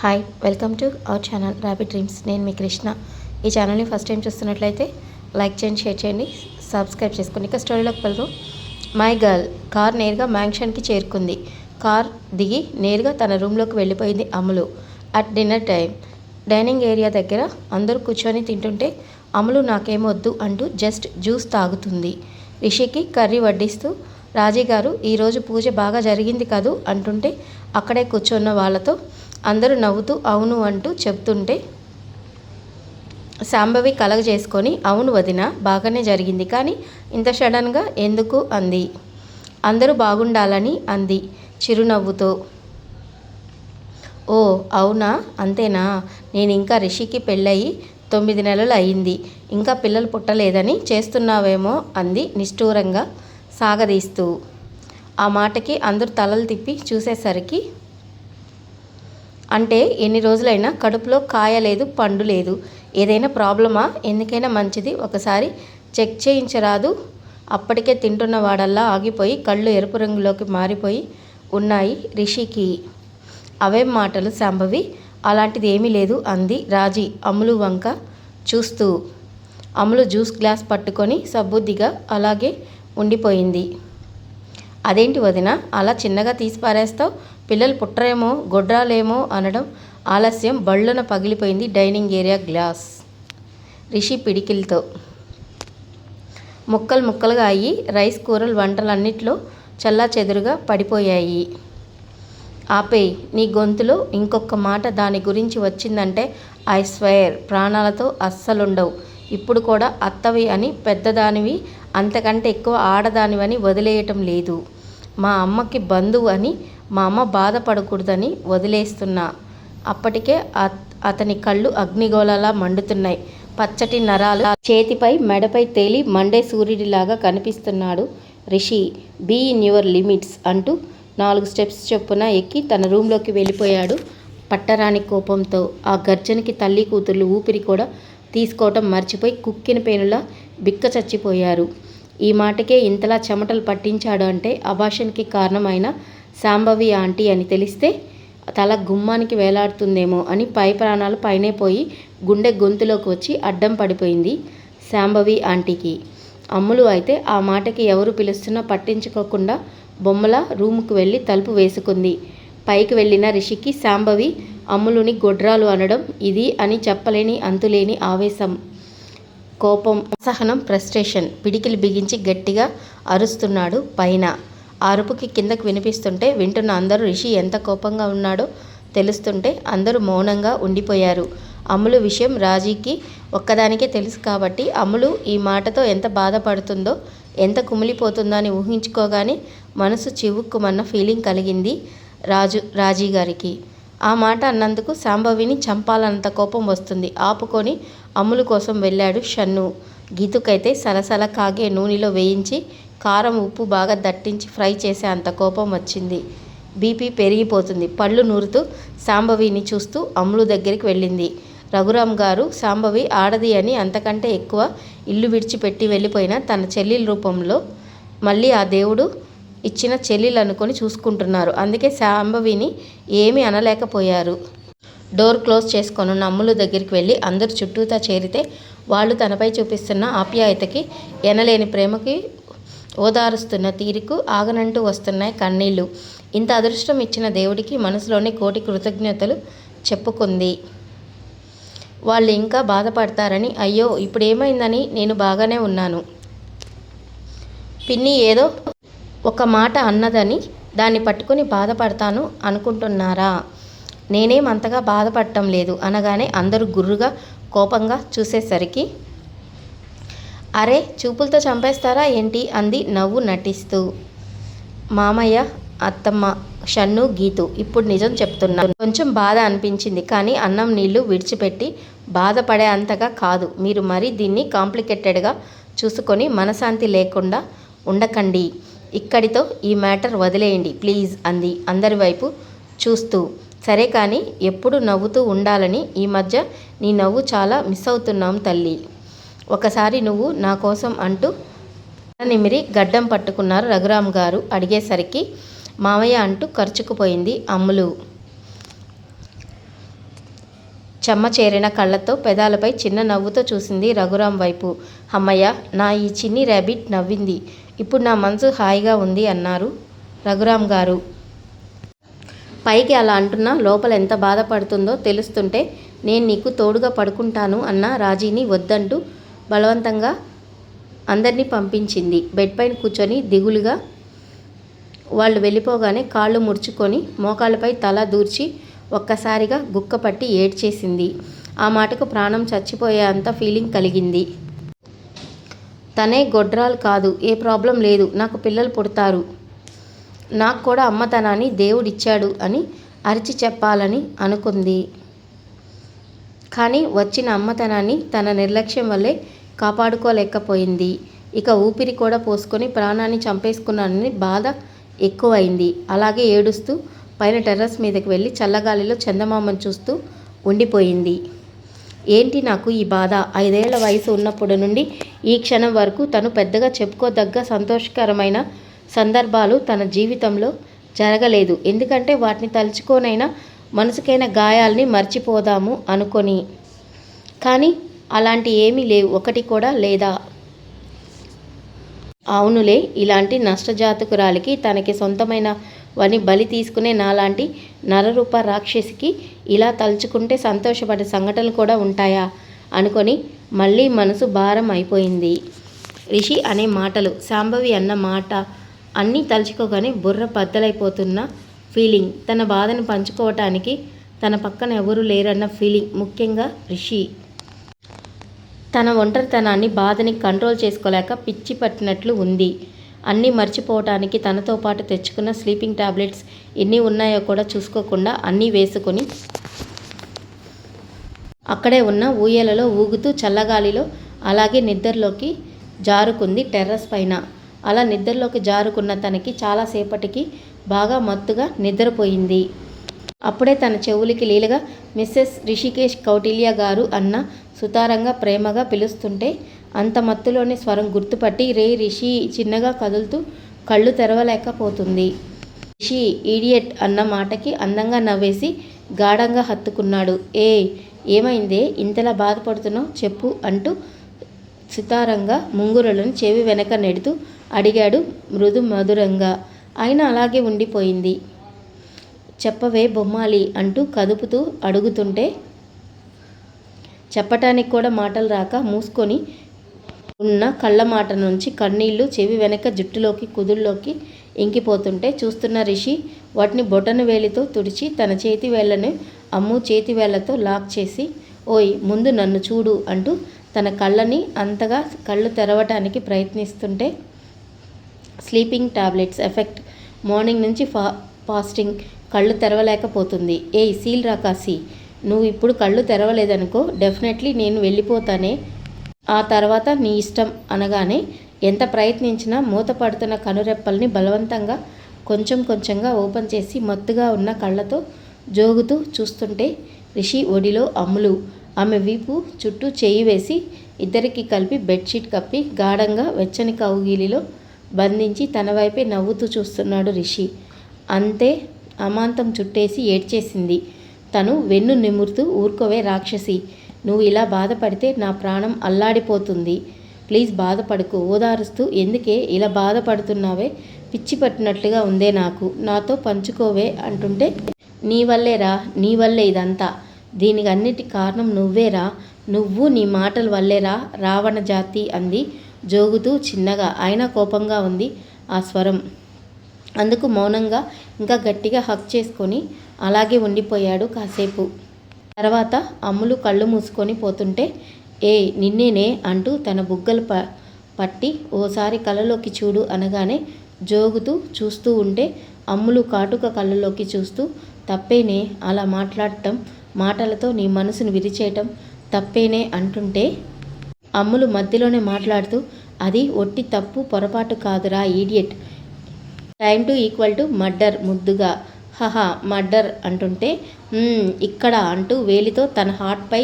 Hi welcome to our channel rapid dreams నేను మీ కృష్ణ. ఈ ఛానల్ని ఫస్ట్ టైం చూస్తున్నట్లయితే లైక్ చేయండి షేర్ చేయండి సబ్స్క్రైబ్ చేసుకోండి ఇక స్టోరీలోకి వెళ్దాం. మై గర్ల్ కార్ నేరుగా మ్యాంక్షన్కి చేరుకుంది. కార్ దిగి నేరుగా తన రూమ్లోకి వెళ్ళిపోయింది Amalu. At dinner time dining area దగ్గర అందరూ కూర్చొని తింటుంటే అమలు నాకేమొద్దు అంటూ జస్ట్ జ్యూస్ తాగుతుంది. రిషికి కర్రీ వడ్డిస్తూ రాజీ గారు ఈరోజు పూజ బాగా జరిగింది కదూ? అంటుంటే అక్కడే కూర్చున్న వాళ్ళతో అందరూ నవ్వుతూ అవును అంటూ చెప్తుంటే శాంభవి కలగ చేసుకొని అవును వదిన బాగానే జరిగింది కానీ ఇంత సడన్గా ఎందుకు అంది? అందరూ బాగుండాలని అంది చిరునవ్వుతో. ఓ అవునా? అంతేనా? నేను ఇంకా రిషికి పెళ్ళయి తొమ్మిది నెలలు అయింది. ఇంకా పిల్లలు పుట్టలేదని చేస్తున్నావేమో అంది నిష్ఠూరంగా సాగదీస్తూ. ఆ మాటకి అందరూ తలలు తిప్పి చూసేసరికి అంటే ఎన్ని రోజులైనా కడుపులో కాయ లేదు పండు లేదు. ఏదైనా ప్రాబ్లమా? ఎందుకైనా మంచిది. ఒకసారి చెక్ చేయించరాదు. అప్పటికే తింటున్న వాడల్లా ఆగిపోయి కళ్ళు ఎరుపు రంగులోకి మారిపోయి ఉన్నాయి రిషికి. అవేం మాటలు శాంభవి. అలాంటిది ఏమీ లేదు అంది రాజీ అమ్ములు వంక చూస్తూ. అమ్ములు జ్యూస్ గ్లాస్ పట్టుకొని సబ్బుద్దిగా అలాగే ఉండిపోయింది. అదేంటి వదిన? అలా చిన్నగా తీసి పారేస్తావు పిల్లలు పుట్టరేమో గొడ్రాలేమో అనడం ఆలస్యం. బళ్ళున పగిలిపోయింది డైనింగ్ ఏరియా గ్లాస్. రిషి పిడికిలతో. ముక్కలు ముక్కలుగా అయ్యి రైస్ కూరలు వంటలన్నిట్లో చల్లా చెదురుగా పడిపోయాయి. ఆపేయ్ నీ గొంతులో ఇంకొక మాట దాని గురించి వచ్చిందంటే ఐ స్వేర్ ప్రాణాలతో అస్సలుండవు. ఇప్పుడు కూడా అత్తవి అని పెద్దదానివి అంతకంటే ఎక్కువ ఆడదానివని వదిలేయటం లేదు. మా అమ్మకి బంధువు అని మా అమ్మ బాధపడకూడదని వదిలేస్తున్నా. అప్పటికే అతని కళ్ళు అగ్నిగోళలా మండుతున్నాయి. పచ్చటి నరాలు చేతిపై మెడపై తేలి మండే సూర్యుడిలాగా కనిపిస్తున్నాడు Rishi. Be in your limits అంటూ నాలుగు స్టెప్స్ చొప్పున ఎక్కి తన రూమ్లోకి వెళ్ళిపోయాడు పట్టరాని కోపంతో. ఆ గర్జనకి తల్లి కూతుర్లు ఊపిరి కూడా తీసుకోవటం మర్చిపోయి కుక్కిన పేనులా బిక్క చచ్చిపోయారు. ఈ మాటకే ఇంతలా చెమటలు పట్టించాడు అంటే అభాషణకి కారణమైన శాంభవి ఆంటీ అని తెలిస్తే తల గుమ్మానికి వేలాడుతుందేమో అని పై ప్రాణాలు పైనే పోయి గుండె గొంతులోకి వచ్చి అడ్డం పడిపోయింది శాంభవి ఆంటీకి. అమ్ములు అయితే ఆ మాటకి ఎవరు పిలుస్తున్నా పట్టించుకోకుండా బొమ్మల రూముకు వెళ్ళి తలుపు వేసుకుంది. పైకి వెళ్ళిన రిషికి శాంభవి అమ్ములుని గొడ్రాలు అనడం ఇది అని చెప్పలేని అంతులేని ఆవేశం. కోపం అసహనం ఫ్రస్ట్రేషన్ పిడికిలు బిగించి గట్టిగా అరుస్తున్నాడు పైన. అరుపుకి కిందకు వినిపిస్తుంటే వింటున్న అందరూ రిషి ఎంత కోపంగా ఉన్నాడో తెలుస్తుంటే అందరూ మౌనంగా ఉండిపోయారు. అమ్ములు విషయం రాజీకి ఒక్కదానికే తెలుసు కాబట్టి అమ్ములు ఈ మాటతో ఎంత బాధపడుతుందో ఎంత కుమిలిపోతుందో అని ఊహించుకోగానే మనసు చివుక్కుమన్న ఫీలింగ్ కలిగింది రాజు రాజీ గారికి ఆ మాట అన్నందుకు శాంభవిని చంపాలన్నంత కోపం వస్తుంది. ఆపుకొని అమ్ములు కోసం వెళ్ళాడు షన్ను. గీతుకైతే సలసల కాగే నూనెలో వేయించి కారం ఉప్పు బాగా దట్టించి ఫ్రై చేసే అంత కోపం వచ్చింది. బీపీ పెరిగిపోతుంది. పళ్ళు నూరుతూ సాంబవిని చూస్తూ అమ్ములు దగ్గరికి వెళ్ళింది. రఘురామ్ గారు సాంబవి ఆడది అని అంతకంటే ఎక్కువ ఇల్లు విడిచిపెట్టి వెళ్ళిపోయిన తన చెల్లెల రూపంలో మళ్ళీ ఆ దేవుడు ఇచ్చిన చెల్లెలు అనుకొని చూసుకుంటున్నారు. అందుకే సాంబవిని ఏమీ అనలేకపోయారు. డోర్ క్లోజ్ చేసుకొని నమ్ములు దగ్గరికి వెళ్ళి అందరు చుట్టూతా చేరితే వాళ్ళు తనపై చూపిస్తున్న ఆప్యాయతకి ఎనలేని ప్రేమకి ఓదారుస్తున్న తీరుకు ఆగనంటూ వస్తున్నాయి కన్నీళ్ళు ఇంత అదృష్టం ఇచ్చిన దేవుడికి మనసులోని కోటి కృతజ్ఞతలు చెప్పుకుంది. వాళ్ళు ఇంకా బాధపడతారని అయ్యో ఇప్పుడు ఏమైందని నేను బాగానే ఉన్నాను. పిన్ని ఏదో ఒక మాట అన్నదని దాన్ని పట్టుకుని బాధపడతాను అనుకుంటున్నారా? నేనేం అంతగా బాధపడటం లేదు అనగానే అందరూ గుర్రుగా కోపంగా చూసేసరికి అరే చూపులతో చంపేస్తారా ఏంటి? అంది నవ్వు నటిస్తూ. మామయ్య అత్తమ్మ షన్ను గీతు ఇప్పుడు నిజం చెప్తున్నా. కొంచెం బాధ అనిపించింది కానీ అన్నం నీళ్ళు విడిచిపెట్టి బాధపడే అంతగా కాదు. మీరు మరీ దీన్ని కాంప్లికేటెడ్గా చూసుకొని మనశాంతి లేకుండా ఉండకండి. ఇక్కడితో ఈ మ్యాటర్ వదిలేయండి ప్లీజ్ అంది అందరి వైపు చూస్తూ. సరే కానీ ఎప్పుడు నవ్వుతూ ఉండాలని ఈ మధ్య నీ నవ్వు చాలా మిస్ అవుతున్నాం తల్లి. ఒకసారి నువ్వు నా కోసం అంటూ నిమిరి గడ్డం పట్టుకున్నారు రఘురామ్ గారు అడిగేసరికి మావయ్య అంటూ ఖర్చుకుపోయింది అమ్ములు. చెమ్మ చేరిన కళ్ళతో పెదాలపై చిన్న నవ్వుతో చూసింది రఘురాం వైపు. అమ్మయ్య నా ఈ చిన్ని ర్యాబిట్ నవ్వింది. ఇప్పుడు నా మనసు హాయిగా ఉంది అన్నారు రఘురాం గారు. పైకి అలా అంటున్నా లోపల ఎంత బాధపడుతుందో తెలుస్తుంటే నేను నీకు తోడుగా పడుకుంటాను అన్న రాజీని వద్దంటూ బలవంతంగా అందరినీ పంపించింది. బెడ్ పైన కూర్చొని దిగులుగా వాళ్ళు వెళ్ళిపోగానే కాళ్ళు ముడుచుకొని మోకాళ్ళపై తల దూర్చి ఒక్కసారిగా గుక్కపట్టి ఏడ్చేసింది. ఆ మాటకు ప్రాణం చచ్చిపోయేంత ఫీలింగ్ కలిగింది. తనే గొడ్రాలు కాదు ఏ ప్రాబ్లం లేదు నాకు పిల్లలు పుడతారు. నాకు కూడా అమ్మతనాన్ని దేవుడిచ్చాడు అని అరిచి చెప్పాలని అనుకుంది. కానీ వచ్చిన అమ్మతనాన్ని తన నిర్లక్ష్యం వల్లే కాపాడుకోలేకపోయింది. ఇక ఊపిరి కూడా పోసుకొని ప్రాణాన్ని చంపేసుకున్నానని బాధ ఎక్కువైంది. అలాగే ఏడుస్తూ పైన టెర్రస్ మీదకి వెళ్ళి చల్లగాలిలో చందమామను చూస్తూ ఉండిపోయింది. ఏంటి నాకు ఈ బాధ? ఐదేళ్ళ వయసు ఉన్నప్పటి నుండి ఈ క్షణం వరకు తను పెద్దగా చెప్పుకోదగ్గ సంతోషకరమైన సందర్భాలు తన జీవితంలో జరగలేదు. ఎందుకంటే వాటిని తలుచుకోనైనా మనసుకైన గాయాల్ని మర్చిపోదాము అనుకొని. కానీ అలాంటి ఏమీ లేవు. ఒకటి కూడా లేదా? అవునులే ఇలాంటి నష్టజాతకురాలికి తనకి సొంతమైన వని బలి తీసుకునే నాలాంటి నరరూప రాక్షసికి ఇలా తలుచుకుంటే సంతోషపడే సంఘటనలు కూడా ఉంటాయా? అనుకొని మళ్ళీ మనసు భారం అయిపోయింది. రిషి అనే మాటలు శాంభవి అన్న మాట అన్నీ తలుచుకోగానే బుర్ర బద్దలైపోతున్న ఫీలింగ్. తన బాధను పంచుకోవటానికి తన పక్కన ఎవరూ లేరన్న ఫీలింగ్. ముఖ్యంగా రిషి. తన ఒంటరితనాన్ని బాధని కంట్రోల్ చేసుకోలేక పిచ్చి పట్టినట్లు ఉంది. అన్నీ మర్చిపోవటానికి తనతో పాటు తెచ్చుకున్న స్లీపింగ్ టాబ్లెట్స్ ఎన్ని ఉన్నాయో కూడా చూసుకోకుండా అన్నీ వేసుకొని అక్కడే ఉన్న ఊయలలో ఊగుతూ చల్లగాలిలో అలాగే నిద్రలోకి జారుకుంది టెర్రస్ పైన. అలా నిద్రలోకి జారుకున్న తనకి చాలాసేపటికి బాగా మత్తుగా నిద్రపోయింది. అప్పుడే తన చెవులకి లీలగా మిస్సెస్ రిషికేష్ కౌటిల్య గారు అన్న సుతారంగా ప్రేమగా పిలుస్తుంటే అంత మత్తులోని స్వరం గుర్తుపట్టి రే రిషి చిన్నగా కదులుతూ కళ్ళు తెరవలేకపోతుంది. రిషి ఈడియట్ అన్న మాటకి అందంగా నవ్వేసి గాఢంగా హత్తుకున్నాడు. ఏ ఏమైందే? ఇంతలా బాధపడుతున్నావు? చెప్పు అంటూ సితారంగా ముంగురులను చెవి వెనక నెడుతూ అడిగాడు మృదు మధురంగా ఆయన అలాగే ఉండిపోయింది. చెప్పవే బొమ్మాలి అంటూ కదుపుతూ అడుగుతుంటే చెప్పటానికి కూడా మాటలు రాక మూసుకొని ఉన్న కళ్ళ మాట నుంచి కన్నీళ్ళు చెవి వెనక జుట్టులోకి కుదుల్లోకి ఇంకిపోతుంటే చూస్తున్న రిషి వాటిని బొటన వేలితో తుడిచి తన చేతి వేళ్ళను అమ్ము చేతి వేళ్ళతో లాక్ చేసి ఓయ్ ముందు నన్ను చూడు అంటూ తన కళ్ళని అంతగా కళ్ళు తెరవటానికి ప్రయత్నిస్తుంటే స్లీపింగ్ టాబ్లెట్స్ ఎఫెక్ట్. మార్నింగ్ నుంచి ఫా ఫాస్టింగ్. కళ్ళు తెరవలేకపోతుంది. ఏ సీల్ రాకాసి నువ్వు ఇప్పుడు కళ్ళు తెరవలేదనుకో డెఫినెట్లీ నేను వెళ్ళిపోతానే. ఆ తర్వాత నీ ఇష్టం అనగానే ఎంత ప్రయత్నించినా మూతపడుతున్న కనురెప్పల్ని బలవంతంగా కొంచెం కొంచెంగా ఓపెన్ చేసి మత్తుగా ఉన్న కళ్ళతో జోగుతూ చూస్తుంటే రిషి ఒడిలో అమ్ములు. ఆమె వీపు చుట్టూ చేయి వేసి ఇద్దరికి కలిపి బెడ్షీట్ కప్పి గాఢంగా వెచ్చని కౌగిలిలో బంధించి తన వైపే నవ్వుతూ చూస్తున్నాడు రిషి. అంతే అమాంతం చుట్టేసి ఏడ్చేసింది. తను వెన్ను నిమురుతూ ఊరుకోవే రాక్షసి. నువ్వు ఇలా బాధపడితే నా ప్రాణం అల్లాడిపోతుంది. ప్లీజ్ బాధపడుకు. ఓదారుస్తూ ఎందుకే ఇలా బాధపడుతున్నావే? పిచ్చి పట్టినట్లుగా ఉందే నాకు. నాతో పంచుకోవే అంటుంటే నీ వల్లేరా నీ వల్లే ఇదంతా. దీనికి అన్నిటి కారణం నువ్వేరా నువ్వు నీ మాటల వల్లేరా రావణ జాతి అంది. జోగుతూ చిన్నగా అయినా కోపంగా ఉంది ఆ స్వరం. అందుకు మౌనంగా ఇంకా గట్టిగా హక్ చేసుకొని అలాగే ఉండిపోయాడు కాసేపు. తర్వాత అమ్ములు కళ్ళు మూసుకొని పోతుంటే ఏ నిన్నేనే అంటూ తన బుగ్గలు ప పట్టి ఓసారి కళ్ళలోకి చూడు అనగానే జోగుతూ చూస్తూ ఉంటే అమ్ములు కాటుక కళ్ళలోకి చూస్తూ తప్పేనే అలా మాట్లాడటం మాటలతో నీ మనసును విరిచేయటం తప్పేనే అంటుంటే అమ్ములు మధ్యలోనే మాట్లాడుతూ అది ఒట్టి తప్పు పొరపాటు కాదురా idiot time to equal to murder ముద్దుగా. హహ మర్డర్ అంటుంటే ఇక్కడ అంటూ వేలితో తన హార్ట్పై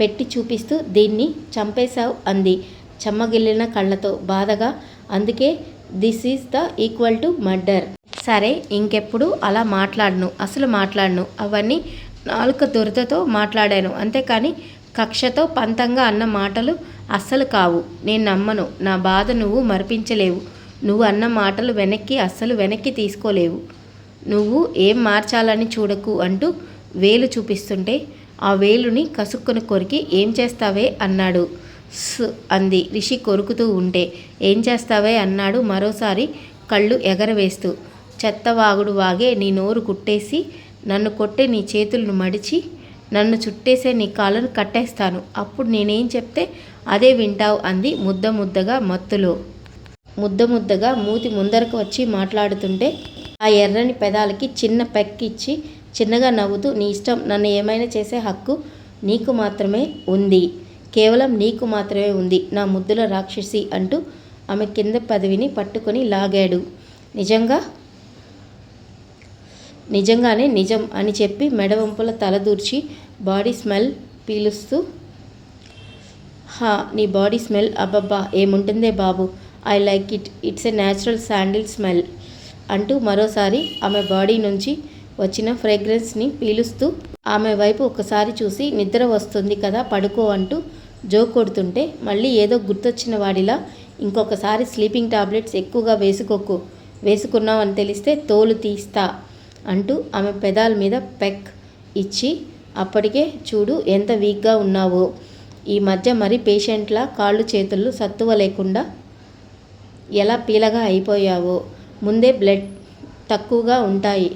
పెట్టి చూపిస్తూ దీన్ని చంపేశావు అంది చెమ్మగిల్లిన కళ్ళతో బాధగా. అందుకే this is the equal to murder. సరే ఇంకెప్పుడు అలా మాట్లాడను అసలు మాట్లాడను. అవన్నీ నాలుక దురదతో మాట్లాడాను అంతేకాని కక్షతో పంతంగా అన్న మాటలు అస్సలు కావు. నేను నమ్మను. నా బాధ నువ్వు మరిపించలేవు. నువ్వు అన్న మాటలు వెనక్కి అస్సలు వెనక్కి తీసుకోలేవు. నువ్వు ఏం మార్చాలని చూడకు అంటూ వేలు చూపిస్తుంటే ఆ వేలుని కసుక్కుని కొరికి ఏం చేస్తావే అన్నాడు. స్ అంది. రిషి కొరుకుతూ ఉంటే ఏం చేస్తావే అన్నాడు మరోసారి కళ్ళు ఎగరవేస్తూ. చెత్తవాగుడు వాగే నీ నోరు కుట్టేసి నన్ను కొట్టే నీ చేతులను మడిచి నన్ను చుట్టేసే నీ కాళ్ళను కట్టేస్తాను. అప్పుడు నేనేం చెప్తే అదే వింటావు అంది ముద్ద ముద్దగా మత్తులో. ముద్ద ముద్దగా మూతి ముందరకు వచ్చి మాట్లాడుతుంటే ఆ ఎర్రని పెదాలకి చిన్న పెక్కిచ్చి చిన్నగా నవ్వుతూ నీ ఇష్టం నన్ను ఏమైనా చేసే హక్కు నీకు మాత్రమే ఉంది. కేవలం నీకు మాత్రమే ఉంది. నా ముద్దుల రాక్షసి అంటూ ఆమె కింద పదవిని పట్టుకొని లాగాడు. నిజంగా నిజంగానే నిజం అని చెప్పి మెడవంపుల తలదూర్చి బాడీ స్మెల్ పీలుస్తూ హా నీ బాడీ స్మెల్ అబ్బబ్బా ఏముంటుందే బాబు I like it it's a natural sandal smell అంటూ మరోసారి ఆమె బాడీ నుంచి వచ్చిన ఫ్రేగ్రెన్స్ని పీలుస్తూ ఆమె వైపు ఒకసారి చూసి నిద్ర వస్తుంది కదా పడుకో అంటూ జో కొడుతుంటే మళ్ళీ ఏదో గుర్తొచ్చిన వాడిలా ఇంకొకసారి స్లీపింగ్ టాబ్లెట్స్ ఎక్కువగా వేసుకోకు వేసుకున్నావు అని తెలిస్తే తోలు తీస్తా అంటూ ఆమె పెదాల మీద పెక్ ఇచ్చి అప్పటికే చూడు ఎంత వీక్గా ఉన్నావో. ఈ మధ్య మరి పేషెంట్ల కాళ్ళు చేతులు సత్తువ లేకుండా ఎలా పీలగా అయిపోయావో. ముందే బ్లడ్ తక్కువగా ఉంటాయి.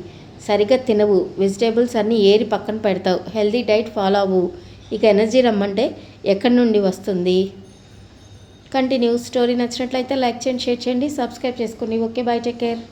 సరిగ్గా తినవు. వెజిటేబుల్స్ అన్నీ ఏరి పక్కన పెడతావు. హెల్దీ డైట్ ఫాలో అవ్వు. ఇక ఎనర్జీ రమ్మంటే ఎక్కడి నుండి వస్తుంది? కంటిన్యూ స్టోరీ నచ్చినట్లయితే లైక్ చేయండి షేర్ చేయండి సబ్స్క్రైబ్ చేసుకోండి. Okay bye take care.